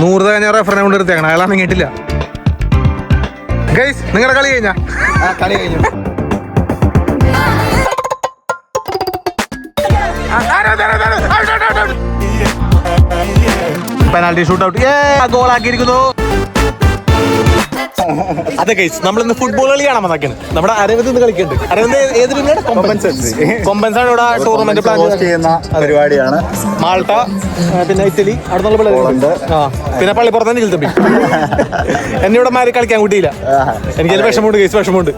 നൂറ് കഴിഞ്ഞ റെഫറിനെ കൊണ്ട് എടുത്തേക്കണം അയാളാണ് കേട്ടില്ല ഗൈസ് നിങ്ങളുടെ കളി കഴിഞ്ഞാ? കളി കഴിഞ്ഞു. പെനാൽറ്റി ഷൂട്ട് ഔട്ട് ഗോൾ ആക്കിയിരിക്കുന്നു. അതെ നമ്മൾ ഇന്ന് ഫുട്ബോൾ കളി കാണാൻ വന്നേക്കാണ് നമ്മുടെ അരവിന്ദ് ഇന്ന് കളിക്കുന്നുണ്ട്. അരവിന്ദ് ഏത് പിന്നീട് കൊമ്പൻസ് ആണ് ഇവിടെ ടൂർണമെന്റ് പ്ലാൻ ചെയ്യുന്ന പരിപാടിയാണ്. മാൾട്ട പിന്നെ ഇറ്റലി. അവിടെ നിന്നുള്ള പിള്ളേര് പോളണ്ട്. ആ പിന്നെ പള്ളിപ്പുറത്ത് തന്നെ ചിലത്തപ്പി എന്നെ ഇവിടെ മാറി കളിക്കാൻ കൂട്ടിയില്ല. എനിക്കതിൽ വിഷമമുണ്ട് കേസ് വിഷമമുണ്ട്.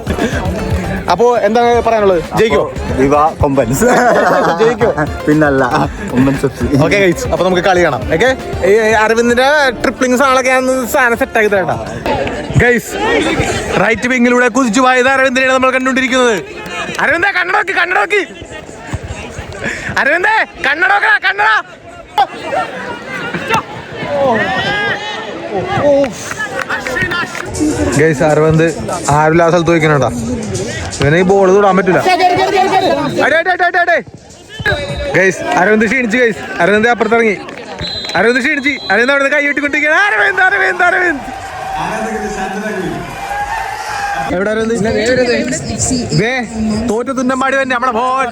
അപ്പോ എന്താണ് പറയാനുള്ളത്? ജയിക്കോ? ദിവ കൊമ്പൻസ്. ജയിക്കോ? പിന്നല്ല. ഓക്കെ ഗൈസ് അപ്പൊ നമുക്ക് കളി കാണാം. ഓക്കെ അരവിന്ദിന്റെ ട്രിപ്ലിംഗ് സാധനങ്ങളൊക്കെ ഞാൻ സാധനം സെറ്റ് ആക്കി തരണ്ട ഗൈസ് റൈറ്റ് വിങ്ങിലൂടെ കുതിച്ചു പോയത് അരവിന്ദിനെയാണ് നമ്മൾ കണ്ടുകൊണ്ടിരിക്കുന്നത്. അരവിന്ദ കണ്ണടോക്കി കണ്ണടോക്കി അരവിന്ദേ കണ്ണടോക്കണ കണ്ണട. ഗൈസ് അരവിന്ദ് ആരുമില്ല ആ സ്ഥലത്ത് വയ്ക്കണട്ടാ ഇവനെ ഈ ബോൾ തൊടാൻ പറ്റില്ല. ഗൈസ് അരവിന്ദ് ക്ഷീണിച്ച് ഗൈസ് അരവിന്ദ് അപ്പുറത്തിറങ്ങി. അരവിന്ദ് ക്ഷീണിച്ച്. അരവിന്ദ് അവിടെ കൈ ഇട്ടിക്കൊണ്ടിരിക്കുകയാണ് അരവിന്ദ് അരവിന്ദ് അരവിന്ദ്. എവിടെ അരവിന്ദ്? ദേ തോറ്റ തുന്നമ്പാടി തന്നെ നമ്മളെ ഫോൺ?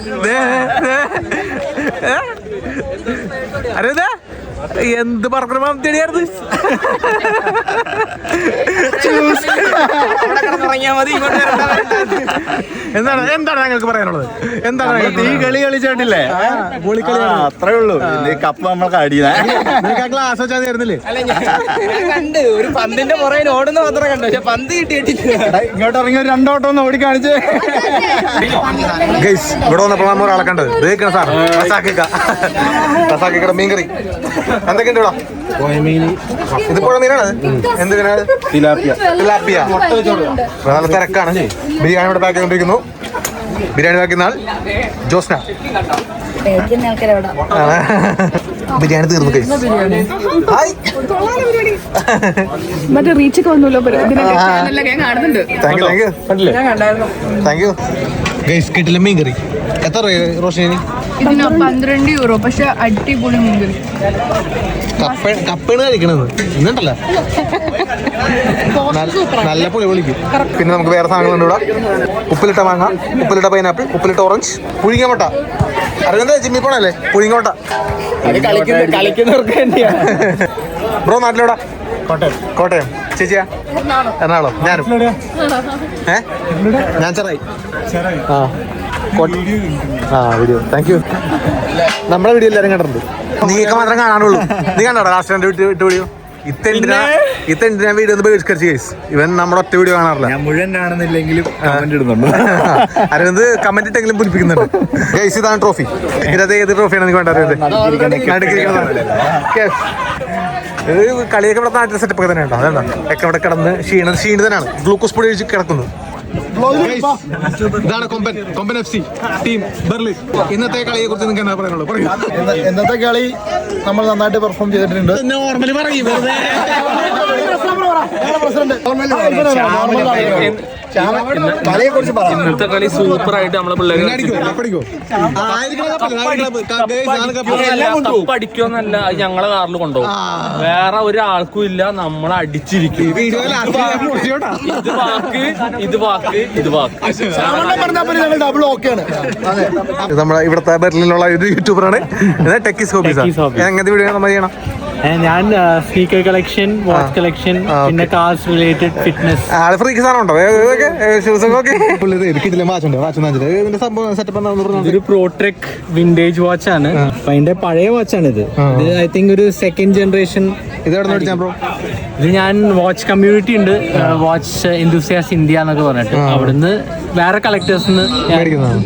അരവിന്ദ്? എന്ത് തെടിയായിരുന്നു എന്താണ് എന്താണ് ഞങ്ങൾക്ക് പറയാനുള്ളത്? എന്താണ് ഈ കളി കളിച്ചിട്ടില്ലേ? അത്രേ ഉള്ളൂ. കപ്പ് നമ്മൾക്ക് അടിയുന്നേ ഗ്ലാസ് വെച്ചാൽ തരുന്നില്ലേ കണ്ട് ഒരു പന്തിന്റെ പുറകിൽ ഓടുന്ന മാത്രമേ കണ്ടു. പക്ഷെ പന്ത് കിട്ടിയിട്ടില്ല. ഇങ്ങോട്ട് ഇറങ്ങി ഒരു രണ്ടോട്ടം ഒന്ന് ഓടി കാണിച്ച്. ഗൈസ് ഇവിടെ വന്നപ്പോൾ നമ്മൾ ഒരാളെ കണ്ടത്. സാർ. റസാക്കിക്ക റസാക്കിക്കട മീൻകറി. എന്തൊക്കെയുണ്ട് ഇവിടെ? ഇത് പുഴ മീനാണ് എന്ത് മീനാണ് തിലാപ്പിയ. നല്ല തിരക്കാണ്. ബിരിയാണി ഇവിടെ പാക്ക് ചെയ്തോണ്ടിരിക്കുന്നു. ബിരിയാണി പാക്കുന്ന ആൾ ജോസ്ന. ബിരിയാണി തീർന്നു മറ്റേ വന്നല്ലോ ഞാൻ കാണുന്നുണ്ട്. Thank you thank you guys കിട്ടില്ല മീൻകറി. എത്ര റോഷനി? ഇതിന് പന്ത്രണ്ട് യൂറോ പക്ഷെ അടിപൊളി മുമ്പിൽ. കപ്പ കപ്പയാണ് കഴിക്കണത്. ഇന്നുണ്ടല്ലോ നല്ല- പുളി പൊളിക്കും പിന്നെ നമുക്ക് വേറെ സാധനങ്ങളുണ്ട് ഇവിടെ. ഉപ്പിലിട്ട മാങ്ങ ഉപ്പിലിട്ട പൈനാപ്പിൾ ഉപ്പിലിട്ട ഓറഞ്ച് പുഴുങ്ങിയ മുട്ട. അറിയുന്നത് ജിമ്മി പോണല്ലേ? പുഴുങ്ങിയ മുട്ട. കളിക്കുന്നവർക്ക് വേണ്ടിയാ. ബ്രോ നാട്ടിലെവിടെ? കോട്ടയം. കോട്ടയം. ചേച്ചിയാ? എറണാകുളം. ഞാനും. ഏ? ഞാൻ ചെറായി. ആ. ആ വീഡിയോ താങ്ക് യു നമ്മുടെ വീഡിയോ എല്ലാവരും കണ്ടിട്ടുണ്ട്. നീക്ക മാത്രം കാണാനുള്ളൂ. നീ കണ്ടോ ലാസ്റ്റ് രണ്ട് വിട്ട് വിട്ട് വീഡിയോ ഇത്തെന്തിനാ ഇത്തെന്തിനാ വീഡിയോ ഒന്ന് ബഹിഷ്കരിച്ച് കേസ് ഇവൻ നമ്മുടെ ഒറ്റ വീഡിയോ കാണാറില്ല. ഞാൻ മുഴുവൻ കാണുന്നില്ലെങ്കിലും കമന്റ് ഇടുന്നുണ്ട്. അരവിന്ദ് കമന്റ് ഇട്ടെങ്കിലും പുലിപ്പിക്കുന്നുണ്ട് ഗൈസ് ഇതാണ് ട്രോഫി ഇതിനകത്ത് ഏത് ട്രോഫിയാണ് എനിക്ക് വേണ്ടത് ഇത് കളിയൊക്കെ ഇവിടെ നാട്ടിലെ സെറ്റപ്പ് ഒക്കെ തന്നെ ഉണ്ടോ അതാണ് ഇവിടെ കിടന്ന് ക്ഷീണം ക്ഷീണിതനാണ്. ഗ്ലൂക്കോസ് പൊടി ഒഴിച്ച് കിടക്കുന്നു. ഇതാണ് കൊമ്പൻ. കൊമ്പൻ എഫ് സി ടീം ബെർലിൻ ഇന്നത്തെ കളിയെ കുറിച്ച് നിങ്ങൾക്ക് എന്താ പറയാനുള്ളത്? പറയൂ. ഇന്നത്തെ കളി നമ്മൾ നന്നായിട്ട് പെർഫോം ചെയ്തിട്ടുണ്ട്. നോർമലി പറയും കളിയെ കുറിച്ച് പറയാം ഇന്നത്തെ കളി സൂപ്പർ ആയിട്ട് നമ്മളെ പിള്ളേർ കപ്പ് അടിക്കുമെന്നല്ല അത് ഞങ്ങളെ കാറിൽ കൊണ്ടുപോകും. വേറെ ഒരാൾക്കും ഇല്ല. നമ്മളെ അടിച്ചിരിക്കും. ഇത് വാക്ക് ഇത് വാക്ക് ഇത് നമ്മുടെ ഇവിടുത്തെ ബെർലിനുള്ള ഒരു യൂട്യൂബറാണ് ടെക്കിസ് ഹോബീസ്. എങ്ങനത്തെ വീഡിയോ നമ്മൾ ചെയ്യണം? ഞാൻ സ്പീക്കർ കളക്ഷൻ വാച്ച് കളക്ഷൻ ആ, പിന്നെ കാർസ് റിലേറ്റഡ് ഫിറ്റ്നസ് ആൾ ഫ്രീക്ക് സാധനം ഉണ്ടോ? ഇതൊക്കെ ഷൂസ് ഒക്കെ പുള്ളി കിട്ടില്ല വാച്ച് ഉണ്ട് വാച്ച് ഒന്നും ഇതിന്റെ സംഭവം സെറ്റപ്പ് എന്താണെന്ന് പറഞ്ഞാൽ ഇതൊരു പ്രോട്രെക് വിന്റേജ് വാച്ച് ആണ്. അതിന്റെ പഴയ വാച്ചാണ് ഇത്. ഇത് ഐ തിങ്ക് ഒരു സെക്കൻഡ് ജനറേഷൻ ഇത് ബ്രോ ഞാൻ വാച്ച് കമ്മ്യൂണിറ്റി ഉണ്ട്. വാച്ച് എന്തുസിയാസ് ഇന്ത്യ എന്നൊക്കെ പറഞ്ഞിട്ട്. അവിടുന്ന് വേറെ കളക്ടേഴ്സ് മേടിക്കുന്നതാണ്.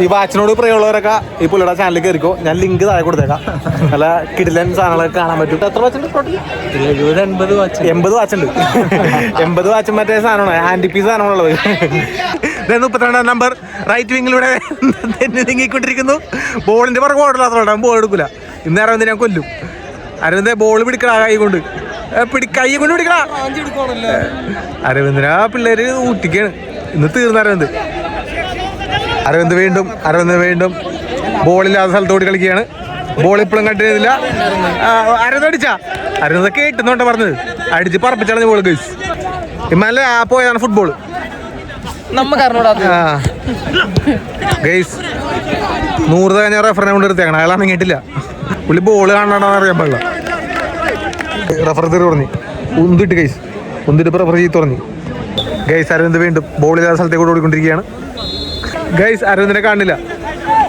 ഈ വാച്ചിനോട് പ്രിയമുള്ളവരൊക്കെ ഈ പുള്ളിയുടെ ചാനലിൽ കയറിക്കോ ഞാൻ ലിങ്ക് താഴെ കൊടുത്തേക്കാം. നല്ല കിടിലൻ സാധനങ്ങളൊക്കെ കാണാൻ പറ്റും. എത്ര വാച്ച് ഉണ്ട് ടോട്ടൽ എഴുപത് എൺപത് വാച്ച് എൺപത് വാച്ച് ഉണ്ട്. എൺപത് വാച്ച് മറ്റേ സാധനമാണ്. ഹാൻഡി പീസ് സാധനമാണുള്ളത്. മുപ്പത്തിരണ്ടാം നമ്പർ റൈറ്റ് വിങ്ങിലൂടെ നീങ്ങിക്കൊണ്ടിരിക്കുന്നു. ബോളിന്റെ പുറകെ ഓടില്ലാത്തതുകൊണ്ട് ബോൾ എടുക്കില്ല ഇന്ന് അരവിന്ദ് ഞാൻ കൊല്ലും. അരവിന്ദ് ബോൾ പിടിക്കണ കൈ കൊണ്ട്. പിടി കൈ കൊണ്ട് പിടിക്കണ. അരവിന്ദനാ പിള്ളേര് ഊട്ടിക്കാണ്. ഇന്ന് തീർന്ന അരവിന്ദ്. അരവിന്ദ് വീണ്ടും അരവിന്ദ് വീണ്ടും ബോളില്ലാത്ത സ്ഥലത്തോടി കളിക്കുകയാണ്. ബോൾ ഇപ്പോഴും കണ്ടിരുന്നില്ല അരുത് അടിച്ചാ. അരുത് കേട്ടുന്നോണ്ട പറഞ്ഞത്. അടിച്ച് പറപ്പിച്ചാണ് ബോൾ ഗൈസ് ഇമ്മല്ലേ ആ പോയതാണ് ഫുട്ബോൾ നമുക്ക് ഗൈസ് നൂറ് തന്നെ റെഫറിനെ കൊണ്ട് എടുത്തേക്കണം അയാളാണ് കേട്ടില്ല പുള്ളി ബോൾ കാണണമെന്ന് അറിയാൻ പാടില്ല. റെഫർ തീർ പറഞ്ഞു. ഉന്തിട്ട് ഗൈസ് ഉന്തിട്ട് റെഫർ ചെയ്ത് തുറഞ്ഞു ഗൈസ് അരവിന്ദ് വീണ്ടും ബോൾ ഇല്ലാത്ത സ്ഥലത്തേക്ക് ഓടിക്കൊണ്ടിരിക്കുകയാണ്. ഗൈസ് അരവിന്ദിനെ കാണില്ല.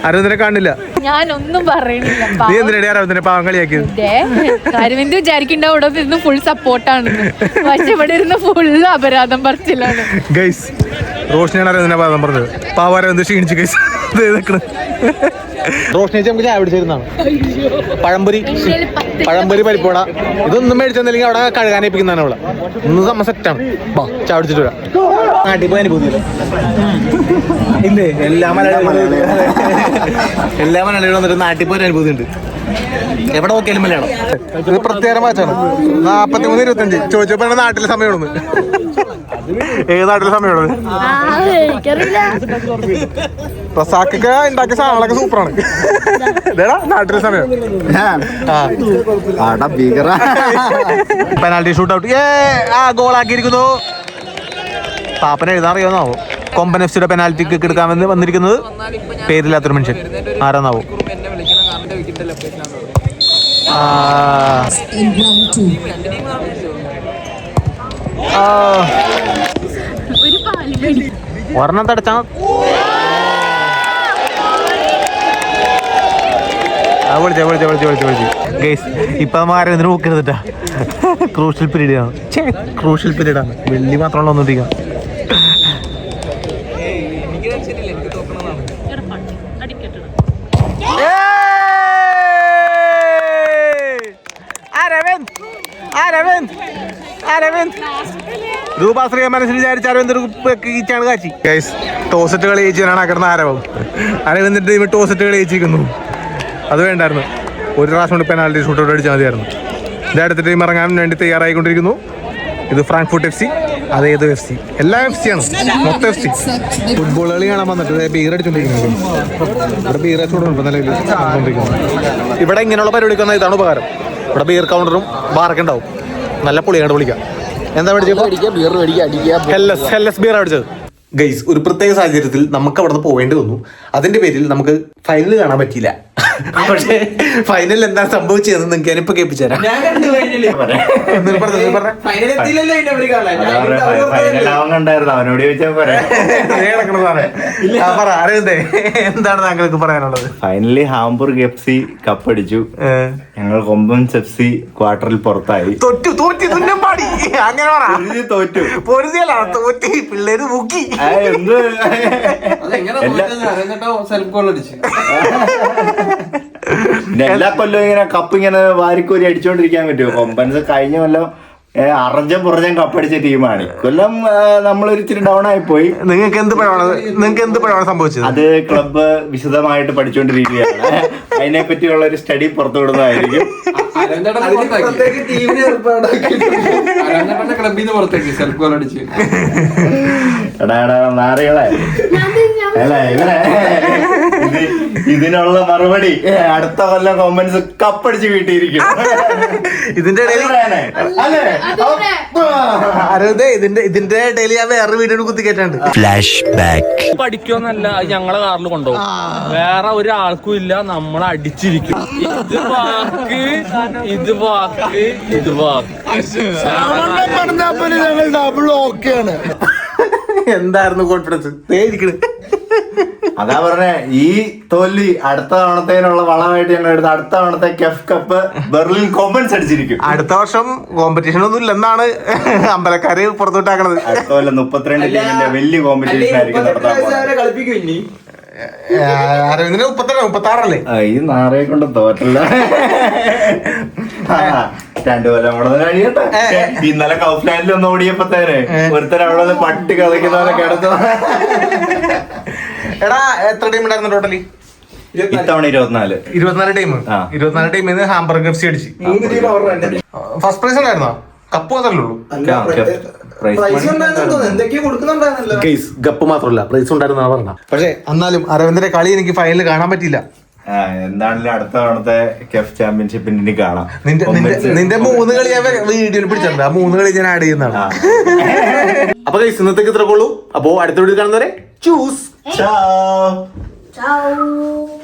അരവിന്ദിനെ കാണില്ല. ഞാനൊന്നും പറയണില്ല നീ എന്തിനാണ് അരവിന്ദിനെ പാവം കളിയാക്കിയത്? അരവിന്ദ് വിചാരിക്കണ്ട അവിടെ ഇരുന്ന് ഫുൾ സപ്പോർട്ടാണ് പക്ഷെ ഇവിടെ ഇരുന്ന് ഫുൾ അപരാധം പറച്ചിലാണ്. ഗൈസ് റോഷനിയാണ് അരവിന്ദിനെ പാവം പറഞ്ഞത്. പാവം അരവിന്ദ് ക്ഷീണിച്ച് ഗൈസ് റോഷനി നമുക്ക് ചായ പിടിച്ചിരുന്നാണ് പഴംപൊരി പഴംപൊരി പരിപ്പോട ഇതൊന്നും മേടിച്ചെന്നില്ലെങ്കിൽ അവിടെ കഴുകാനേപ്പിക്കുന്നതാണ് ഇവിടെ ഇന്ന് സമ്മസെറ്റാണ് സെറ്റാണ് ബാ ചായ പിടിച്ചിട്ട് വരാം. നാട്ടിൽ പോയി അനുഭൂതി ഇല്ലേ? എല്ലാ മലയാളികളും എല്ലാ മലയാളികളും. വന്നിട്ട് നാട്ടിൽ പോയി അനുഭൂതി ഉണ്ട് എവിടെ നോക്കിയാലും മലയാളം. ഇത് പ്രത്യേക മാച്ചാണ് നാപ്പത്തി മൂന്ന് ഇരുപത്തഞ്ച് ചോദിച്ചപ്പോ നാട്ടിലെ സമയമാണ് ഏത് നാട്ടിലെ സമയമാണ്? റസാക്കൊക്കെ ഉണ്ടാക്കിയ സാധനങ്ങളൊക്കെ സൂപ്പറാണ്. ഇതേടാ നാട്ടിലെ സമയം. പെനാൽറ്റി ഷൂട്ട് ഔട്ട് ഏ ആ ഗോൾ ആക്കിയിരിക്കുന്നു. പാപ്പനെ എഴുതാൻ അറിയാവുന്നാവോ കൊമ്പൻ എഫ് സിയുടെ പെനാൽറ്റി കിക്ക് എടുക്കാമെന്ന് വന്നിരിക്കുന്നത് പേരില്ലാത്തൊരു മനുഷ്യൻ. ആരാന്നാവോ. ഒരെണ്ണം തടച്ചാ വിളിച്ചു വിളിച്ചു വിളിച്ചു വിളിച്ചു വിളിച്ചു. ഗേസ് ഇപ്പൊ ആരും ഇതിന് നോക്കരുതിട്ടാ ക്രൂഷ്യൽ പീരീഡ് ആണ്. ക്രൂഷ്യൽ പീരീഡ് ആണ്. വെള്ളി മാത്രമല്ല ഒന്നിരിക്കാം രൂപാശ്രീ മനസ്സിൽ വിചാരിച്ച അരവിന്ദ് ഈച്ചാണ് കാച്ചി. ഗൈസ് ടോസറ്റ് കളി ജയിച്ചാണ് ആ കിടന്ന ആരവം അരവിന്ദിന്റെ ടീം ടോസറ്റ് കളി ജയിച്ചിരിക്കുന്നു. അത് വേണ്ടായിരുന്നു. ഒരു പ്രാവശ്യം കൊണ്ട് പെനാൽറ്റി ഷൂട്ടൗട്ട് അടിച്ചാൽ മതിയായിരുന്നു. ഇത് അടുത്ത ടീം ഇറങ്ങാൻ വേണ്ടി തയ്യാറായിക്കൊണ്ടിരിക്കുന്നു. ഇത് ഫ്രാങ്ക്ഫുട്ട് എഫ് സി അതേത് ഏത് എഫ് സി എല്ലാ എഫ് സി ആണ്. മൊത്തം എഫ് സി ഫുട്ബോൾ കളി കാണാൻ വന്നിട്ട് ദേ ബീർ അടിച്ചോണ്ടിരിക്കുന്നത് ഇവിടെ ബീർ അടിച്ചോണ്ടിരിക്കുന്നു. ഇവിടെ ഇങ്ങനെയുള്ള പരിപാടിക്ക് വന്നാൽ ഇതാണ് ഉപകാരം. ഇവിടെ ബിയർ കൗണ്ടറും ബാറൊക്കെ ഉണ്ടാവും. നല്ല പൊളിയാണ് വിളിക്കാം എന്താ മേടിച്ചത് ബിയർ അടിച്ചത് ഗൈസ് ഒരു പ്രത്യേക സാഹചര്യത്തിൽ നമുക്ക് അവിടെ നിന്ന് പോകേണ്ടി വന്നു. അതിന്റെ പേരിൽ നമുക്ക് ഫൈനൽ കാണാൻ പറ്റിയില്ല. പക്ഷേ ഫൈനലിൽ എന്താ സംഭവിച്ചതെന്ന് നിങ്ങൾക്ക് ഞാനിപ്പോ കേൾപ്പിച്ചു തരാം എന്തിനു പറഞ്ഞത്? നീ പറഞ്ഞേ. ഫൈനലാവുന്നുണ്ടായിരുന്നു അവനോട് ചോദിച്ചാൽ പോരെ ദേ കിടക്കണ സാധനം. ആ, പറ അരവിന്ദേ എന്താണ് താങ്കൾക്ക് പറയാനുള്ളത്? ഫൈനലി ഹാംബൂർഗ് എഫ് സി കപ്പടിച്ചു. ഞങ്ങൾ കൊമ്പൻസ് എഫ് സി ക്വാർട്ടറിൽ പുറത്തായി. തൊറ്റു തോറ്റി തുന്നം പാടി. അങ്ങനെ പറ. തോറ്റു. പൊരുതിയല്ല തോറ്റി പിള്ളേര് മുക്കി. എന്ത്? എങ്ങനെ സെൽഫ് ഗോൾ എല്ലാ- പിന്നെ എല്ലാ കൊല്ലവും ഇങ്ങനെ കപ്പ് ഇങ്ങനെ വാരിക്കോരി അടിച്ചോണ്ടിരിക്കാൻ പറ്റുമോ കൊമ്പൻസ് കഴിഞ്ഞ കൊല്ലം അറഞ്ഞം അറഞ്ചം പുറഞ്ഞം കപ്പടിച്ച ടീമാണ്. കൊല്ലം നമ്മളൊരിച്ചിരി നമ്മളൊരു ഡൗൺ ആയി പോയി. നിങ്ങൾക്ക് എന്ത് പഴമാണ്? നിങ്ങൾക്ക് എന്ത് പഴമാണ് സംഭവിച്ചത്? അത് ക്ലബ്ബ് വിശദമായിട്ട് പഠിച്ചുകൊണ്ടിരിക്കുകയാണ് അതിനെ പറ്റിയുള്ള ഒരു സ്റ്റഡി പുറത്തു വിടുന്നതായിരിക്കും. എടാ എടാ നാറികളെ. അല്ലേ ഇത് ഇതിനുള്ള മറുപടി അടുത്ത കൊല്ലം കോമൻസ് കപ്പടിച്ച് വീട്ടിയിരിക്കും ഇതിന്റെ അതെ ഇതിന്റെ ഇതിന്റെ ഇടയിൽ ഞാൻ വേറെ വീഡിയോ കുത്തി ബാക്ക് പഠിക്കുമെന്നല്ല അത് ഞങ്ങളെ കാറിൽ കൊണ്ടുപോകും. വേറെ ഒരാൾക്കും ഇല്ല നമ്മളെ അടിച്ചിരിക്കും. ഇത് വാക്ക് ഇത് വാക്ക് ഇത് വാക്ക്. ഞങ്ങൾ ഡബിൾ ഓക്കെയാണ് എന്തായിരുന്നു കോൺഫിഡൻസ് ഇരിക്കണ് അതാ പറഞ്ഞേ ഈ തോൽവി അടുത്ത തവണത്തേനുള്ള വളമായിട്ട് ഞങ്ങൾ എടുത്ത അടുത്ത തവണത്തെ കെഫ് കപ്പ് ബെർലിൻ കോമ്പൻസ് അടിച്ചിരിക്കും. അടുത്ത വർഷം കോമ്പറ്റീഷൻ ഒന്നും ഇല്ലെന്നാണ് അമ്പലക്കാര് പുറത്തുവിട്ടാക്കണത്. അടുത്ത കൊല്ലം മുപ്പത്തിരണ്ട് ടീമിന്റെ വലിയ കോമ്പറ്റീഷൻ ആയിരിക്കും നടത്താൻ പോകുന്നത്. അരവിന്ദിന് മുപ്പത്തേഴ് മുപ്പത്തി ആറല്ലേ ആ, ഈ നാറെ കൊണ്ട് തോറ്റല്ല. ആ, രണ്ടു കൊല്ലം കൂടെ ഒന്ന് കഴിയട്ടെ ഇന്നലെ കൗഫ്ലാൻഡിൽ ഒന്ന് ഓടിയപ്പോത്തേനെ ഒരുത്തരം അവിടെ നിന്ന് പട്ടി കളിക്കുന്നവരെ കിടന്നു എടാ എത്ര ടീം ഉണ്ടായിരുന്നു ടോട്ടലി ഇത്തവണ ഇരുപത്തിനാല്. ഇരുപത്തിനാല് ടീം. ഇരുപത്തിനാല് ടീമിൽ നിന്ന് ഹാംബർഗ് എഫ് സി അടിച്ച്. ഫസ്റ്റ് പ്രൈസ് ഉണ്ടായിരുന്നോ? കപ്പ് മാത്രമല്ലേ ഉള്ളൂ. ഗപ്പ് മാത്രമല്ല പ്രൈസ് ഉണ്ടായിരുന്ന പറഞ്ഞ. പക്ഷേ എന്നാലും അരവിന്ദ്രെ കളി എനിക്ക് ഫൈനൽ കാണാൻ പറ്റില്ല ആ, എന്താണെങ്കിലും അടുത്ത തവണത്തെ കെഫ് ചാമ്പ്യൻഷിപ്പിന് ഇനി കാണാം. നിന്റെ നിന്റെ നിന്റെ മൂന്ന് കളി ഞാൻ വീഡിയോയിൽ പിടിച്ചിട്ടുണ്ട്. ആ മൂന്ന് കളി ഞാൻ ആഡ് ചെയ്യുന്നതാണ്. അപ്പൊ ഇന്നത്തേക്ക് ഇത്രക്കുള്ളൂ അപ്പോ അടുത്ത വീഡിയോ കാണുന്നവരെ ചൂസ് Ciao. Ciao.